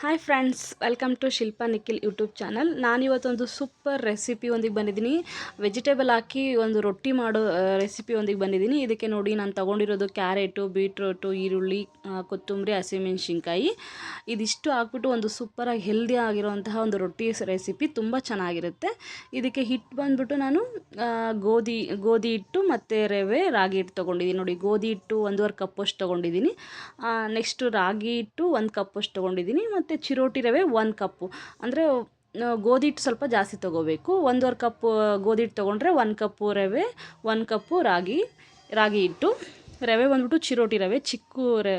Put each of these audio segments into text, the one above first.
Hi friends welcome to Shilpa Nikhil YouTube channel ನಾನಿವತ್ತೊಂದು super recipe ಒಂದಿಗೆ ಬಂದಿದ್ದೀನಿ. Vegetable ಹಾಕಿ ಒಂದು ರೊಟ್ಟಿ ಮಾಡೋ ರೆಸಿಪಿ ಒಂದಿಗೆ ಬಂದಿದ್ದೀನಿ. ಇದಕ್ಕೆ ನೋಡಿ ನಾನು ತೊಗೊಂಡಿರೋದು ಕ್ಯಾರೆಟು, ಬೀಟ್ರೋಟು, ಈರುಳ್ಳಿ ಕೊತ್ತಂಬರಿ ಹಸಿಮೆಣ್ಸಿನ್ಕಾಯಿ ಇದಿಷ್ಟು ಹಾಕ್ಬಿಟ್ಟು ಒಂದು ಸೂಪರಾಗಿ ಹೆಲ್ದಿ ಆಗಿರುವಂತಹ ಒಂದು ರೊಟ್ಟಿ ರೆಸಿಪಿ ತುಂಬ ಚೆನ್ನಾಗಿರುತ್ತೆ. ಇದಕ್ಕೆ ಹಿಟ್ಟು ಬಂದ್ಬಿಟ್ಟು ನಾನು ಗೋಧಿ ಗೋಧಿ ಹಿಟ್ಟು ಮತ್ತು ರವೆ, ರಾಗಿ ಹಿಟ್ಟು ತೊಗೊಂಡಿದ್ದೀನಿ. ನೋಡಿ, ಗೋಧಿ ಹಿಟ್ಟು ಒಂದೂವರೆ ಕಪ್ಪಷ್ಟು ತೊಗೊಂಡಿದ್ದೀನಿ. ನೆಕ್ಸ್ಟು ರಾಗಿ ಹಿಟ್ಟು ಒಂದು ಕಪ್ಪಷ್ಟು ತೊಗೊಂಡಿದ್ದೀನಿ. ಚಿರೋಟಿ ರವೆ ಒಂದು ಕಪ್ಪು. ಅಂದರೆ ಗೋಧಿ ಹಿಟ್ಟು ಸ್ವಲ್ಪ ಜಾಸ್ತಿ ತೊಗೋಬೇಕು. ಒಂದೂವರೆ ಕಪ್ಪು ಗೋಧಿ ಹಿಟ್ಟು ತೊಗೊಂಡ್ರೆ ಒಂದು ಕಪ್ಪು ರವೆ, ಒಂದು ಕಪ್ಪು ರಾಗಿ ರಾಗಿ ಹಿಟ್ಟು. ರವೆ ಬಂದ್ಬಿಟ್ಟು ಚಿರೋಟಿ ರವೆ, ಚಿಕ್ಕ ರೆ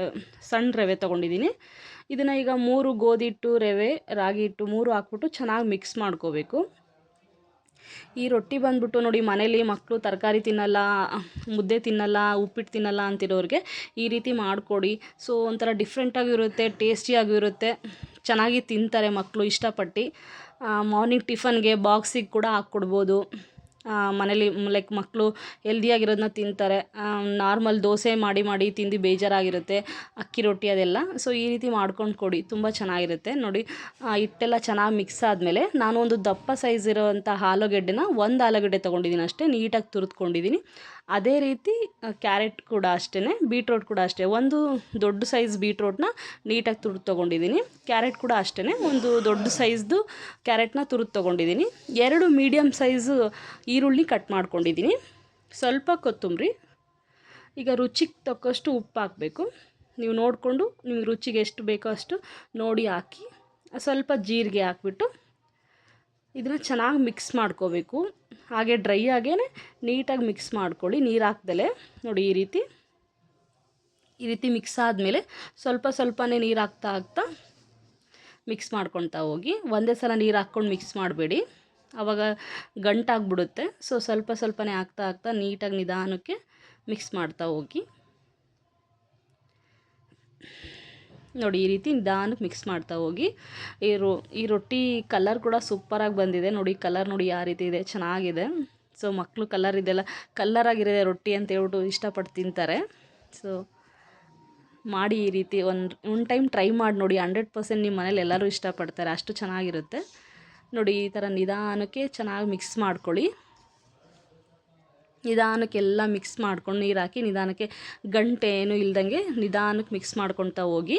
ಸಣ್ಣ ರವೆ ತೊಗೊಂಡಿದ್ದೀನಿ. ಇದನ್ನು ಈಗ ಮೂರು ಗೋಧಿ ಹಿಟ್ಟು, ರವೆ, ರಾಗಿ ಹಿಟ್ಟು ಮೂರು ಹಾಕ್ಬಿಟ್ಟು ಚೆನ್ನಾಗಿ ಮಿಕ್ಸ್ ಮಾಡ್ಕೋಬೇಕು. ಈ ರೊಟ್ಟಿ ಬಂದ್ಬಿಟ್ಟು ನೋಡಿ ಮನೇಲಿ ಮಕ್ಕಳು ತರಕಾರಿ ತಿನ್ನಲ್ಲ, ಮುದ್ದೆ ತಿನ್ನಲ್ಲ, ಉಪ್ಪಿಟ್ಟು ತಿನ್ನಲ್ಲ ಅಂತಿರೋರಿಗೆ ಈ ರೀತಿ ಮಾಡಿಕೊಡಿ. ಸೊ ಒಂಥರ ಡಿಫ್ರೆಂಟಾಗಿರುತ್ತೆ ಟೇಸ್ಟಿಯಾಗಿರುತ್ತೆ ಚೆನ್ನಾಗಿ ತಿಂತಾರೆ ಮಕ್ಕಳು ಇಷ್ಟಪಟ್ಟು. ಮಾರ್ನಿಂಗ್ ಟಿಫನ್ಗೆ ಬಾಕ್ಸಿಗೆ ಕೂಡ ಹಾಕ್ಕೊಡ್ಬೋದು. ಮನೇಲಿ ಲೈಕ್ ಮಕ್ಕಳು ಹೆಲ್ದಿಯಾಗಿರೋದನ್ನ ತಿಂತಾರೆ. ನಾರ್ಮಲ್ ದೋಸೆ ಮಾಡಿ ಮಾಡಿ ತಿಂದು ಬೇಜಾರಾಗಿರುತ್ತೆ, ಅಕ್ಕಿ ರೊಟ್ಟಿ ಅದೆಲ್ಲ. ಸೊ ಈ ರೀತಿ ಮಾಡ್ಕೊಂಡು ಕೊಡಿ, ತುಂಬ ಚೆನ್ನಾಗಿರುತ್ತೆ. ನೋಡಿ ಹಿಟ್ಟೆಲ್ಲ ಚೆನ್ನಾಗಿ ಮಿಕ್ಸ್ ಆದಮೇಲೆ ನಾನು ಒಂದು ದಪ್ಪ ಸೈಜ್ ಇರೋವಂಥ ಆಲೂಗಡ್ಡೆನ ಒಂದು ಆಲೂಗಡ್ಡೆ ತೊಗೊಂಡಿದ್ದೀನಿ ಅಷ್ಟೇ, ನೀಟಾಗಿ ತುರಿದ್ಕೊಂಡಿದ್ದೀನಿ. ಅದೇ ರೀತಿ ಕ್ಯಾರೆಟ್ ಕೂಡ ಅಷ್ಟೇ ಬೀಟ್ರೋಟ್ ಕೂಡ ಅಷ್ಟೇ. ಒಂದು ದೊಡ್ಡ ಸೈಜ್ ಬೀಟ್ರೋಟ್ನ ನೀಟಾಗಿ ತುರಿದು ತೊಗೊಂಡಿದ್ದೀನಿ. ಕ್ಯಾರೆಟ್ ಕೂಡ ಅಷ್ಟೇ ಒಂದು ದೊಡ್ಡ ಸೈಜ್ದು ಕ್ಯಾರೆಟ್ನ ತುರಿದು ತೊಗೊಂಡಿದ್ದೀನಿ. ಎರಡು ಮೀಡಿಯಮ್ ಸೈಜು ಈರುಳ್ಳಿ ಕಟ್ ಮಾಡ್ಕೊಂಡಿದ್ದೀನಿ. ಸ್ವಲ್ಪ ಕೊತ್ತಂಬರಿ. ಈಗ ರುಚಿಗೆ ತಕ್ಕಷ್ಟು ಉಪ್ಪು ಹಾಕಬೇಕು. ನೀವು ನೋಡಿಕೊಂಡು ನಿಮ್ಗೆ ರುಚಿಗೆ ಎಷ್ಟು ಬೇಕೋ ಅಷ್ಟು ನೋಡಿ ಹಾಕಿ. ಸ್ವಲ್ಪ ಜೀರಿಗೆ ಹಾಕ್ಬಿಟ್ಟು ಇದನ್ನು ಚೆನ್ನಾಗಿ ಮಿಕ್ಸ್ ಮಾಡ್ಕೋಬೇಕು. ಹಾಗೆ ಡ್ರೈ ಆಗೇ ನೀಟಾಗಿ ಮಿಕ್ಸ್ ಮಾಡ್ಕೊಳ್ಳಿ. ನೀರು ಹಾಕ್ದಲೆ ನೋಡಿ ಈ ರೀತಿ. ಈ ರೀತಿ ಮಿಕ್ಸ್ ಆದಮೇಲೆ ಸ್ವಲ್ಪ ಸ್ವಲ್ಪನೇ ನೀರು ಹಾಕ್ತಾ ಹಾಕ್ತಾ ಮಿಕ್ಸ್ ಮಾಡ್ಕೊತಾ ಹೋಗಿ. ಒಂದೇ ಸಲ ನೀರು ಹಾಕ್ಕೊಂಡು ಮಿಕ್ಸ್ ಮಾಡಬೇಡಿ. ಆವಾಗ ಗಂಟಾಗ್ಬಿಡುತ್ತೆ. ಸೊ ಸ್ವಲ್ಪ ಸ್ವಲ್ಪನೇ ಆಗ್ತಾ ಆಗ್ತಾ ನೀಟಾಗಿ ನಿಧಾನಕ್ಕೆ ಮಿಕ್ಸ್ ಮಾಡ್ತಾ ಹೋಗಿ. ನೋಡಿ, ಈ ರೀತಿ ನಿಧಾನಕ್ಕೆ ಮಿಕ್ಸ್ ಮಾಡ್ತಾ ಹೋಗಿ. ಈ ರೊ, ಈ ರೊಟ್ಟಿ ಕಲರ್ ಕೂಡ ಸೂಪರಾಗಿ ಬಂದಿದೆ. ನೋಡಿ ಕಲರ್ ನೋಡಿ ಯಾವ ರೀತಿ ಇದೆ, ಚೆನ್ನಾಗಿದೆ. ಸೊ ಮಕ್ಕಳು ಕಲರ್ ಇದೆಲ್ಲ ಕಲ್ಲರಾಗಿರೋದೆ ರೊಟ್ಟಿ ಅಂತ ಹೇಳ್ಬಿಟ್ಟು ಇಷ್ಟಪಟ್ಟು ತಿಂತಾರೆ. ಸೊ ಮಾಡಿ ಈ ರೀತಿ ಒಂದು ಒಂದು ಟೈಮ್ ಟ್ರೈ ಮಾಡಿ ನೋಡಿ ಹಂಡ್ರೆಡ್ ಪರ್ಸೆಂಟ್ ನಿಮ್ಮ ಮನೇಲಿ ಎಲ್ಲರೂ ಇಷ್ಟಪಡ್ತಾರೆ, ಅಷ್ಟು ಚೆನ್ನಾಗಿರುತ್ತೆ. ನೋಡಿ, ಈ ಥರ ನಿಧಾನಕ್ಕೆ ಚೆನ್ನಾಗಿ ಮಿಕ್ಸ್ ಮಾಡ್ಕೊಳ್ಳಿ. ನಿಧಾನಕ್ಕೆ ಎಲ್ಲ ಮಿಕ್ಸ್ ಮಾಡ್ಕೊಂಡು ನೀರು ಹಾಕಿ, ನಿಧಾನಕ್ಕೆ ಗಂಟೆ ಏನು ಇಲ್ದಂಗೆ ನಿಧಾನಕ್ಕೆ ಮಿಕ್ಸ್ ಮಾಡ್ಕೊಳ್ತಾ ಹೋಗಿ.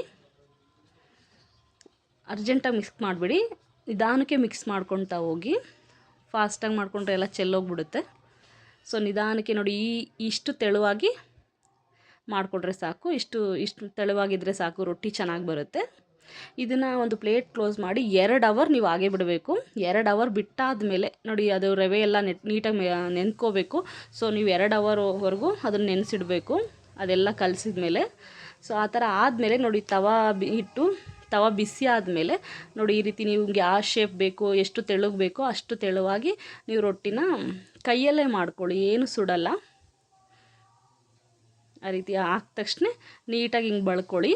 ಅರ್ಜೆಂಟಾಗಿ ಮಿಕ್ಸ್ ಮಾಡಿಬಿಡಿ. ನಿಧಾನಕ್ಕೆ ಮಿಕ್ಸ್ ಮಾಡ್ಕೊಳ್ತಾ ಹೋಗಿ. ಫಾಸ್ಟಾಗಿ ಮಾಡಿಕೊಂಡ್ರೆ ಎಲ್ಲ ಚೆಲ್ಲೋಗ್ಬಿಡುತ್ತೆ. ಸೊ ನಿಧಾನಕ್ಕೆ ನೋಡಿ, ಈ ಇಷ್ಟು ತೆಳುವಾಗಿ ಮಾಡಿಕೊಂಡ್ರೆ ಸಾಕು. ಇಷ್ಟು ಇಷ್ಟು ತೆಳುವಾಗಿದ್ದರೆ ಸಾಕು, ರೊಟ್ಟಿ ಚೆನ್ನಾಗಿ ಬರುತ್ತೆ. ಇದನ್ನು ಒಂದು ಪ್ಲೇಟ್ ಕ್ಲೋಸ್ ಮಾಡಿ ಎರಡು ಅವರ್ ನೀವು ಹಾಗೆ ಬಿಡಬೇಕು. ಎರಡು ಅವರ್ ಬಿಟ್ಟಾದಮೇಲೆ ನೋಡಿ ಅದು ರವೆ ಎಲ್ಲ ನೆಟ್ ನೀಟಾಗಿ ನೆನ್ಕೋಬೇಕು. ಸೊ ನೀವು ಎರಡು ಅವರ್ವರೆಗೂ ಅದನ್ನು ನೆನೆಸಿಡಬೇಕು. ಅದೆಲ್ಲ ಕಲಸಿದ ಮೇಲೆ ಸೊ ಆ ಥರ ಆದಮೇಲೆ ನೋಡಿ ತವಾ ಇಟ್ಟು ತವಾ ಬಿಸಿ ಆದಮೇಲೆ ನೋಡಿ ಈ ರೀತಿ ನೀವು ಯಾವ ಶೇಪ್ ಬೇಕು, ಎಷ್ಟು ತೆಳುಗಬೇಕು ಅಷ್ಟು ತೆಳುವಾಗಿ ನೀವು ರೊಟ್ಟಿನ ಕೈಯಲ್ಲೇ ಮಾಡ್ಕೊಳ್ಳಿ. ಏನು ಸುಡಲ್ಲ. ಆ ರೀತಿ ಹಾಕಿದ ತಕ್ಷಣ ನೀಟಾಗಿ ಹಿಂಗೆ ಬಳ್ಕೊಳ್ಳಿ.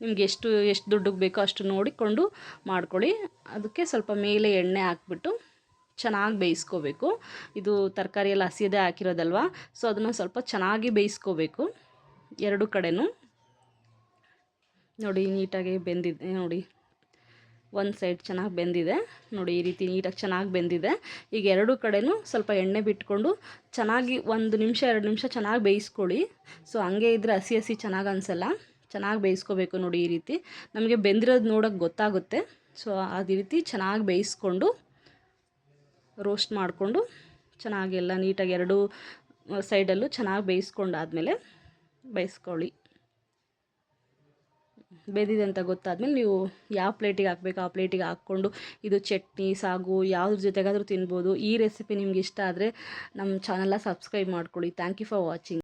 ನಿಮ್ಗೆ ಎಷ್ಟು ಎಷ್ಟು ದುಡ್ಡಿಗೆ ಬೇಕೋ ಅಷ್ಟು ನೋಡಿಕೊಂಡು ಮಾಡ್ಕೊಳ್ಳಿ. ಅದಕ್ಕೆ ಸ್ವಲ್ಪ ಮೇಲೆ ಎಣ್ಣೆ ಹಾಕ್ಬಿಟ್ಟು ಚೆನ್ನಾಗಿ ಬೇಯಿಸ್ಕೋಬೇಕು. ಇದು ತರಕಾರಿ ಎಲ್ಲ ಹಸಿಯದೆ ಹಾಕಿರೋದಲ್ವ? ಸೊ ಅದನ್ನು ಸ್ವಲ್ಪ ಚೆನ್ನಾಗಿ ಬೇಯಿಸ್ಕೋಬೇಕು. ಎರಡು ಕಡೆನೂ. ನೋಡಿ, ನೀಟಾಗಿ ಬೆಂದಿದೆ. ನೋಡಿ, ಒಂದು ಸೈಡ್ ಚೆನ್ನಾಗಿ ಬೆಂದಿದೆ. ನೋಡಿ, ಈ ರೀತಿ ನೀಟಾಗಿ ಚೆನ್ನಾಗಿ ಬೆಂದಿದೆ. ಈಗ ಎರಡು ಕಡೆನೂ ಸ್ವಲ್ಪ ಎಣ್ಣೆ ಬಿಟ್ಕೊಂಡು ಚೆನ್ನಾಗಿ ಒಂದು ನಿಮಿಷ, ಎರಡು ನಿಮಿಷ ಚೆನ್ನಾಗಿ ಬೇಯಿಸ್ಕೊಳ್ಳಿ. ಸೊ ಹಂಗೆ ಇದ್ದರೆ ಹಸಿ ಹಸಿ ಚೆನ್ನಾಗಿ ಅನಿಸಲ್ಲ. ಚೆನ್ನಾಗಿ ಬೇಯಿಸ್ಕೋಬೇಕು ನೋಡಿ ಈ ರೀತಿ. ನಮಗೆ ಬೆಂದಿರೋದು ನೋಡೋಕೆ ಗೊತ್ತಾಗುತ್ತೆ. ಸೊ ಅದೇ ರೀತಿ ಚೆನ್ನಾಗಿ ಬೇಯಿಸ್ಕೊಂಡು ರೋಸ್ಟ್ ಮಾಡಿಕೊಂಡು ಚೆನ್ನಾಗಿ ಎಲ್ಲ ನೀಟಾಗಿ ಎರಡು ಸೈಡಲ್ಲೂ ಚೆನ್ನಾಗಿ ಬೇಯಿಸ್ಕೊಂಡಾದಮೇಲೆ ಬೇಯಿಸ್ಕೊಳ್ಳಿ. ಬೆಂದಿದೆ ಅಂತ ಗೊತ್ತಾದ್ಮೇಲೆ ನೀವು ಯಾವ ಪ್ಲೇಟಿಗೆ ಹಾಕ್ಬೇಕು, ಆ ಪ್ಲೇಟಿಗೆ ಹಾಕ್ಕೊಂಡು ಇದು ಚಟ್ನಿ, ಸಾಗು, ಯಾವ್ದ್ರ ಜೊತೆಗಾದರೂ ತಿನ್ಬೋದು. ಈ ರೆಸಿಪಿ ನಿಮ್ಗೆ ಇಷ್ಟ ಆದರೆ ನಮ್ಮ ಚಾನಲ್ನ ಸಬ್ಸ್ಕ್ರೈಬ್ ಮಾಡ್ಕೊಳ್ಳಿ. Thank you for watching